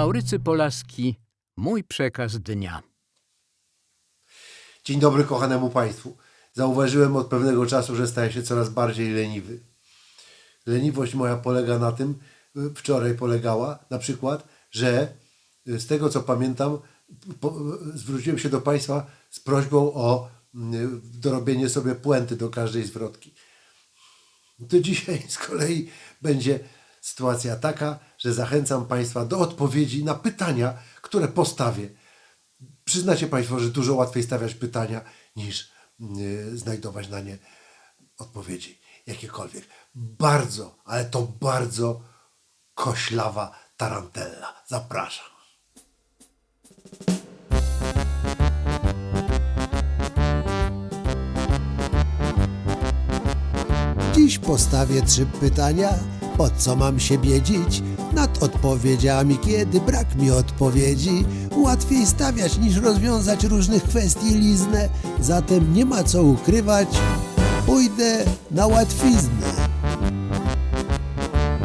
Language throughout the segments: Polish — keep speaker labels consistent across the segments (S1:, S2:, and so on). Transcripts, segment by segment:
S1: Maurycy Polaski, mój przekaz dnia.
S2: Dzień dobry kochanemu Państwu. Zauważyłem od pewnego czasu, że staję się coraz bardziej leniwy. Leniwość moja polega na tym, y, wczoraj polegała na przykład, że y, z tego co pamiętam, po, y, zwróciłem się do Państwa z prośbą o dorobienie sobie puenty do każdej zwrotki. To dzisiaj z kolei będzie sytuacja taka, że zachęcam Państwa do odpowiedzi na pytania, które postawię. Przyznacie Państwo, że dużo łatwiej stawiać pytania niż yy, znajdować na nie odpowiedzi jakiekolwiek. Bardzo, ale to bardzo koślawa tarantella. Zapraszam.
S3: Dziś postawię trzy pytania, po co mam się biedzić? Nad odpowiedziami, kiedy brak mi odpowiedzi. Łatwiej stawiać niż rozwiązać różnych kwestii liznę, zatem nie ma co ukrywać. Pójdę na łatwiznę.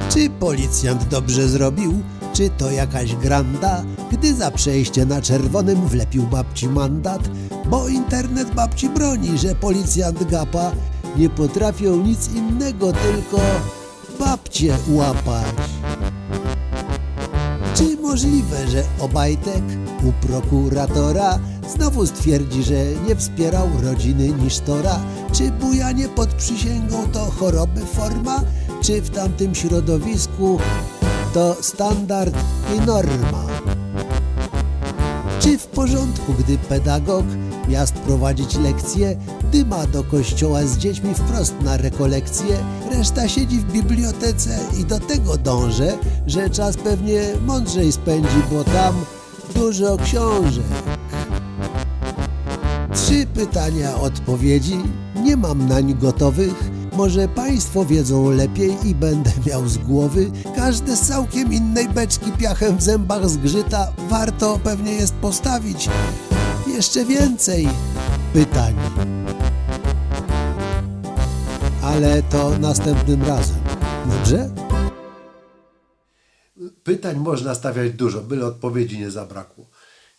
S3: Czy policjant dobrze zrobił? Czy to jakaś granda? Gdy za przejście na czerwonym wlepił babci mandat? Bo internet babci broni, że policjant gapa. Nie potrafią nic innego, tylko babcie łapać. Możliwe, że Obajtek u prokuratora znowu stwierdzi, że nie wspierał rodziny Nisztora? Czy bujanie pod przysięgą to choroby forma? Czy w tamtym środowisku to standard i norma? Czy w porządku, gdy pedagog miast prowadzić lekcje, dyma do kościoła z dziećmi wprost na rekolekcje, reszta siedzi w bibliotece i do tego dążę, że czas pewnie mądrzej spędzi, bo tam dużo książek. Trzy pytania odpowiedzi, nie mam nań gotowych. Może Państwo wiedzą lepiej i będę miał z głowy. Każde z całkiem innej beczki piachem w zębach zgrzyta. Warto pewnie jest postawić jeszcze więcej pytań. Ale to następnym razem. Dobrze?
S2: Pytań można stawiać dużo, byle odpowiedzi nie zabrakło.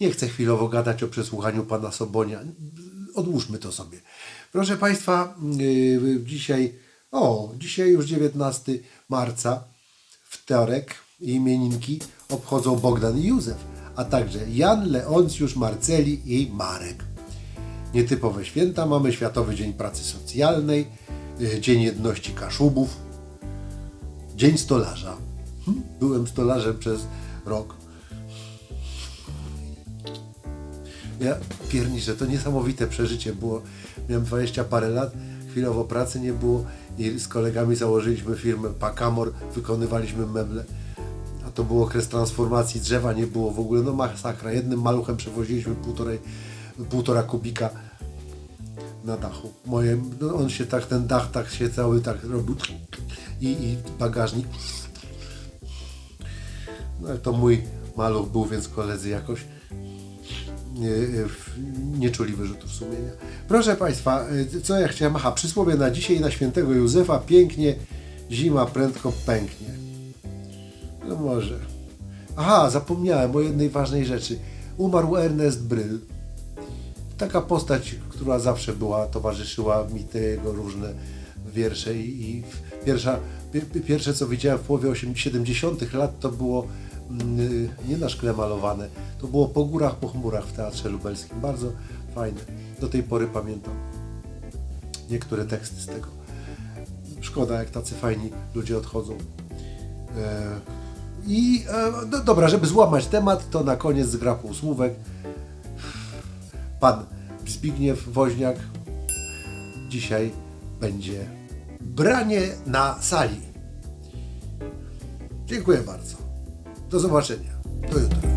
S2: Nie chcę chwilowo gadać o przesłuchaniu pana Sobonia. Odłóżmy to sobie. Proszę Państwa, yy, dzisiaj, o, dzisiaj już 19 marca, wtorek, imieninki obchodzą Bogdan i Józef, a także Jan, Leoncjusz, Marceli i Marek. Nietypowe święta mamy Światowy Dzień Pracy Socjalnej, yy, Dzień Jedności Kaszubów, Dzień Stolarza. Hm, Byłem stolarzem przez rok. Ja pierniczę, to niesamowite przeżycie było. Miałem 20 parę lat, chwilowo pracy nie było i z kolegami założyliśmy firmę Pakamor, wykonywaliśmy meble. To był okres transformacji, drzewa nie było w ogóle, no masakra. Jednym maluchem przewoziliśmy półtorej, półtora kubika na dachu. Moje, no on się tak, ten dach tak się cały tak robił i, i bagażnik. No to mój maluch był, więc koledzy jakoś nie, nie czuli wyrzutów sumienia. Proszę Państwa, y, co ja chciałem? Aha, przysłowie na dzisiaj na świętego Józefa. Pięknie, zima prędko pęknie. No może. Aha, zapomniałem o jednej ważnej rzeczy. Umarł Ernest Bryl. Taka postać, która zawsze była, towarzyszyła mi te jego różne wiersze i, i pierwsza, pi- pierwsze co widziałem w połowie 80 70 lat to było mm, nie na szkle malowane, to było po górach, po chmurach w Teatrze Lubelskim. Bardzo fajne. Do tej pory pamiętam niektóre teksty z tego. Szkoda, jak tacy fajni ludzie odchodzą. I e, no, dobra, żeby złamać temat, to na koniec z gra półsłówek. Pan Zbigniew Woźniak dzisiaj będzie branie na sali. Dziękuję bardzo. Do zobaczenia. Do jutra.